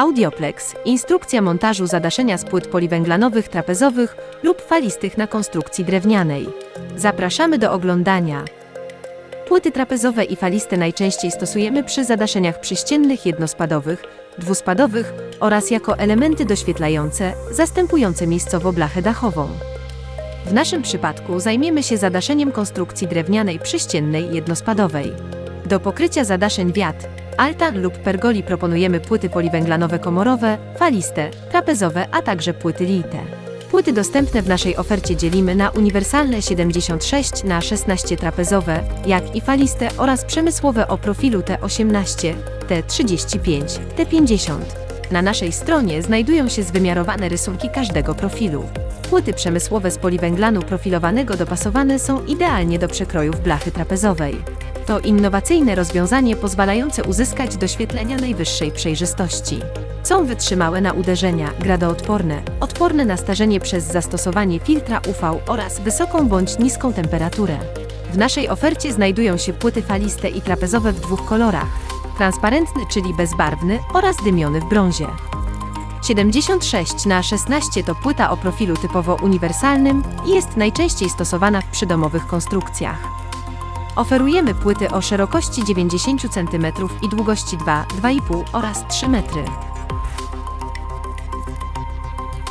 Audioplex, instrukcja montażu zadaszenia z płyt poliwęglanowych, trapezowych lub falistych na konstrukcji drewnianej. Zapraszamy do oglądania. Płyty trapezowe i faliste najczęściej stosujemy przy zadaszeniach przyściennych jednospadowych, dwuspadowych oraz jako elementy doświetlające, zastępujące miejscowo blachę dachową. W naszym przypadku zajmiemy się zadaszeniem konstrukcji drewnianej przyściennej jednospadowej. Do pokrycia zadaszeń wiat, altan lub pergoli proponujemy płyty poliwęglanowe komorowe, faliste, trapezowe, a także płyty lite. Płyty dostępne w naszej ofercie dzielimy na uniwersalne 76 na 16 trapezowe, jak i faliste oraz przemysłowe o profilu T18, T35, T50. Na naszej stronie znajdują się zwymiarowane rysunki każdego profilu. Płyty przemysłowe z poliwęglanu profilowanego dopasowane są idealnie do przekrojów blachy trapezowej. To innowacyjne rozwiązanie pozwalające uzyskać doświetlenia najwyższej przejrzystości. Są wytrzymałe na uderzenia, gradoodporne, odporne na starzenie przez zastosowanie filtra UV oraz wysoką bądź niską temperaturę. W naszej ofercie znajdują się płyty faliste i trapezowe w dwóch kolorach: transparentny, czyli bezbarwny oraz dymiony w brązie. 76 na 16 to płyta o profilu typowo uniwersalnym i jest najczęściej stosowana w przydomowych konstrukcjach. Oferujemy płyty o szerokości 90 cm i długości 2, 2,5 oraz 3 metry.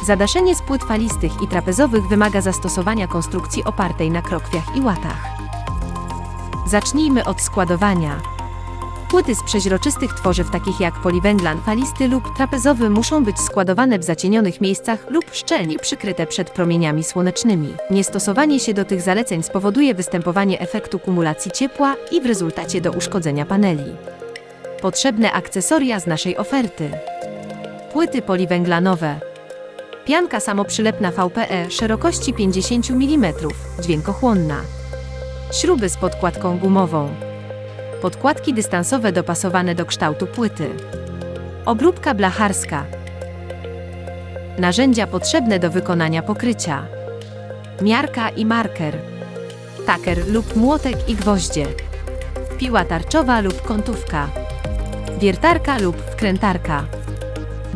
Zadaszenie z płyt falistych i trapezowych wymaga zastosowania konstrukcji opartej na krokwiach i łatach. Zacznijmy od składowania. Płyty z przeźroczystych tworzyw takich jak poliwęglan falisty lub trapezowy muszą być składowane w zacienionych miejscach lub szczelnie przykryte przed promieniami słonecznymi. Niestosowanie się do tych zaleceń spowoduje występowanie efektu kumulacji ciepła i w rezultacie do uszkodzenia paneli. Potrzebne akcesoria z naszej oferty. Płyty poliwęglanowe. Pianka samoprzylepna VPE szerokości 50 mm, dźwiękochłonna. Śruby z podkładką gumową. Podkładki dystansowe dopasowane do kształtu płyty. Obróbka blacharska. Narzędzia potrzebne do wykonania pokrycia. Miarka i marker. Taker lub młotek i gwoździe. Piła tarczowa lub kątówka. Wiertarka lub wkrętarka.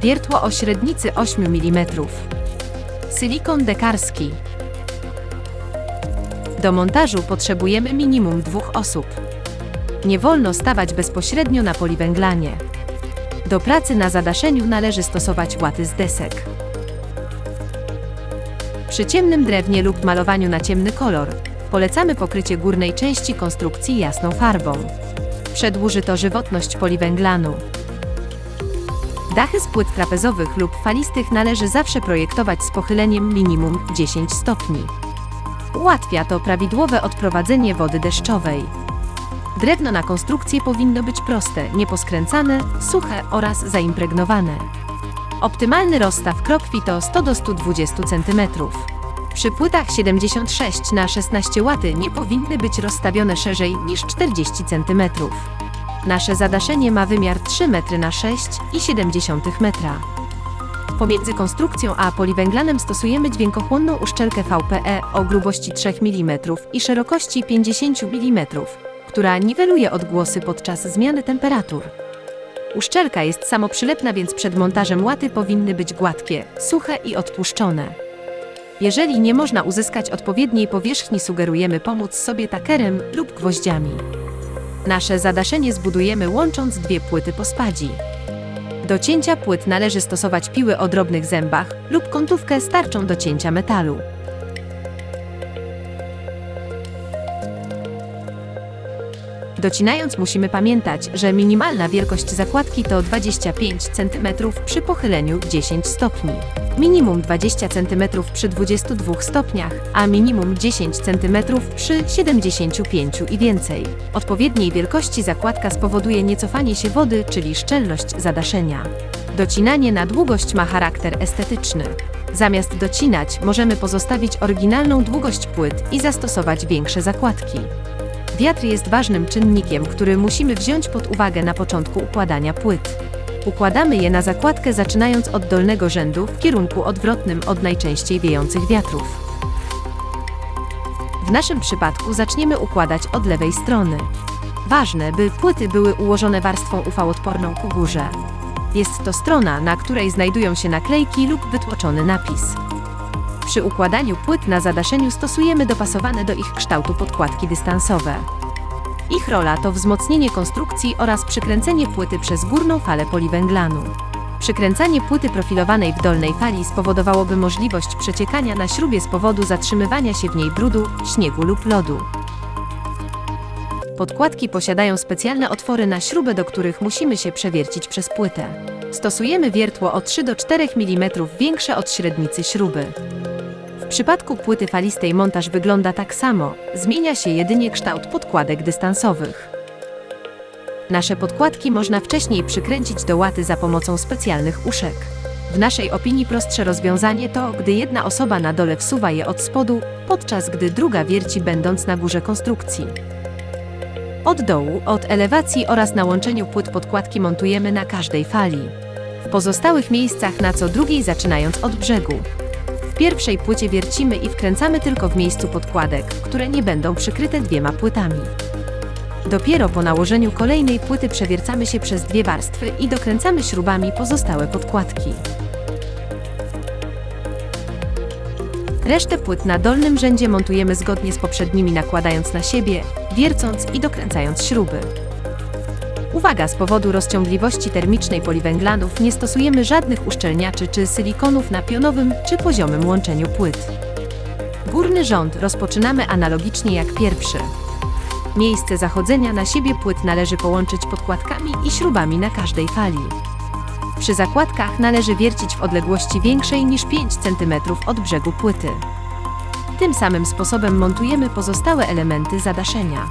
Wiertło o średnicy 8 mm. Silikon dekarski. Do montażu potrzebujemy minimum dwóch osób. Nie wolno stawać bezpośrednio na poliwęglanie. Do pracy na zadaszeniu należy stosować łaty z desek. Przy ciemnym drewnie lub malowaniu na ciemny kolor polecamy pokrycie górnej części konstrukcji jasną farbą. Przedłuży to żywotność poliwęglanu. Dachy z płyt trapezowych lub falistych należy zawsze projektować z pochyleniem minimum 10 stopni. Ułatwia to prawidłowe odprowadzenie wody deszczowej. Drewno na konstrukcję powinno być proste, nieposkręcane, suche oraz zaimpregnowane. Optymalny rozstaw krokwi to 100 do 120 cm. Przy płytach 76 na 16 łaty nie powinny być rozstawione szerzej niż 40 cm. Nasze zadaszenie ma wymiar 3 m na 6,7 metra. Pomiędzy konstrukcją a poliwęglanem stosujemy dźwiękochłonną uszczelkę VPE o grubości 3 mm i szerokości 50 mm, która niweluje odgłosy podczas zmiany temperatur. Uszczelka jest samoprzylepna, więc przed montażem łaty powinny być gładkie, suche i odtłuszczone. Jeżeli nie można uzyskać odpowiedniej powierzchni, sugerujemy pomóc sobie takerem lub gwoździami. Nasze zadaszenie zbudujemy łącząc dwie płyty po spadzi. Do cięcia płyt należy stosować piły o drobnych zębach lub kątówkę z tarczą do cięcia metalu. Docinając musimy pamiętać, że minimalna wielkość zakładki to 25 cm przy pochyleniu 10 stopni. Minimum 20 cm przy 22 stopniach, a minimum 10 cm przy 75 i więcej. Odpowiedniej wielkości zakładka spowoduje niecofanie się wody, czyli szczelność zadaszenia. Docinanie na długość ma charakter estetyczny. Zamiast docinać, możemy pozostawić oryginalną długość płyt i zastosować większe zakładki. Wiatr jest ważnym czynnikiem, który musimy wziąć pod uwagę na początku układania płyt. Układamy je na zakładkę zaczynając od dolnego rzędu w kierunku odwrotnym od najczęściej wiejących wiatrów. W naszym przypadku zaczniemy układać od lewej strony. Ważne, by płyty były ułożone warstwą UV-odporną ku górze. Jest to strona, na której znajdują się naklejki lub wytłoczony napis. Przy układaniu płyt na zadaszeniu stosujemy dopasowane do ich kształtu podkładki dystansowe. Ich rola to wzmocnienie konstrukcji oraz przykręcenie płyty przez górną falę poliwęglanu. Przykręcanie płyty profilowanej w dolnej fali spowodowałoby możliwość przeciekania na śrubie z powodu zatrzymywania się w niej brudu, śniegu lub lodu. Podkładki posiadają specjalne otwory na śrubę, do których musimy się przewiercić przez płytę. Stosujemy wiertło o 3 do 4 mm większe od średnicy śruby. W przypadku płyty falistej montaż wygląda tak samo, zmienia się jedynie kształt podkładek dystansowych. Nasze podkładki można wcześniej przykręcić do łaty za pomocą specjalnych uszek. W naszej opinii prostsze rozwiązanie to, gdy jedna osoba na dole wsuwa je od spodu, podczas gdy druga wierci będąc na górze konstrukcji. Od dołu, od elewacji oraz na łączeniu płyt podkładki montujemy na każdej fali. W pozostałych miejscach na co drugiej zaczynając od brzegu. W pierwszej płycie wiercimy i wkręcamy tylko w miejscu podkładek, które nie będą przykryte dwiema płytami. Dopiero po nałożeniu kolejnej płyty przewiercamy się przez dwie warstwy i dokręcamy śrubami pozostałe podkładki. Resztę płyt na dolnym rzędzie montujemy zgodnie z poprzednimi nakładając na siebie, wiercąc i dokręcając śruby. Uwaga, z powodu rozciągliwości termicznej poliwęglanów nie stosujemy żadnych uszczelniaczy czy silikonów na pionowym czy poziomym łączeniu płyt. Górny rząd rozpoczynamy analogicznie jak pierwszy. Miejsce zachodzenia na siebie płyt należy połączyć podkładkami i śrubami na każdej fali. Przy zakładkach należy wiercić w odległości większej niż 5 cm od brzegu płyty. Tym samym sposobem montujemy pozostałe elementy zadaszenia.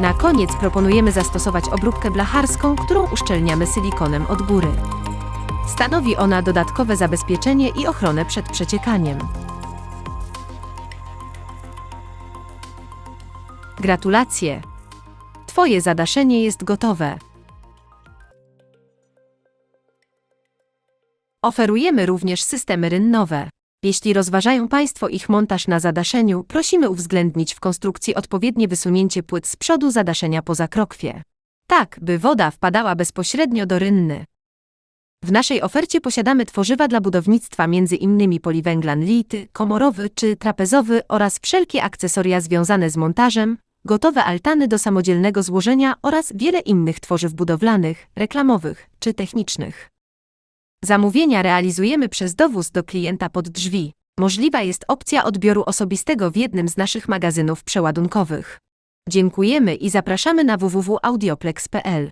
Na koniec proponujemy zastosować obróbkę blacharską, którą uszczelniamy silikonem od góry. Stanowi ona dodatkowe zabezpieczenie i ochronę przed przeciekaniem. Gratulacje! Twoje zadaszenie jest gotowe. Oferujemy również systemy rynnowe. Jeśli rozważają Państwo ich montaż na zadaszeniu, prosimy uwzględnić w konstrukcji odpowiednie wysunięcie płyt z przodu zadaszenia poza krokwie. Tak, by woda wpadała bezpośrednio do rynny. W naszej ofercie posiadamy tworzywa dla budownictwa innymi poliwęglan lity, komorowy czy trapezowy oraz wszelkie akcesoria związane z montażem, gotowe altany do samodzielnego złożenia oraz wiele innych tworzyw budowlanych, reklamowych czy technicznych. Zamówienia realizujemy przez dowóz do klienta pod drzwi. Możliwa jest opcja odbioru osobistego w jednym z naszych magazynów przeładunkowych. Dziękujemy i zapraszamy na www.audioplex.pl.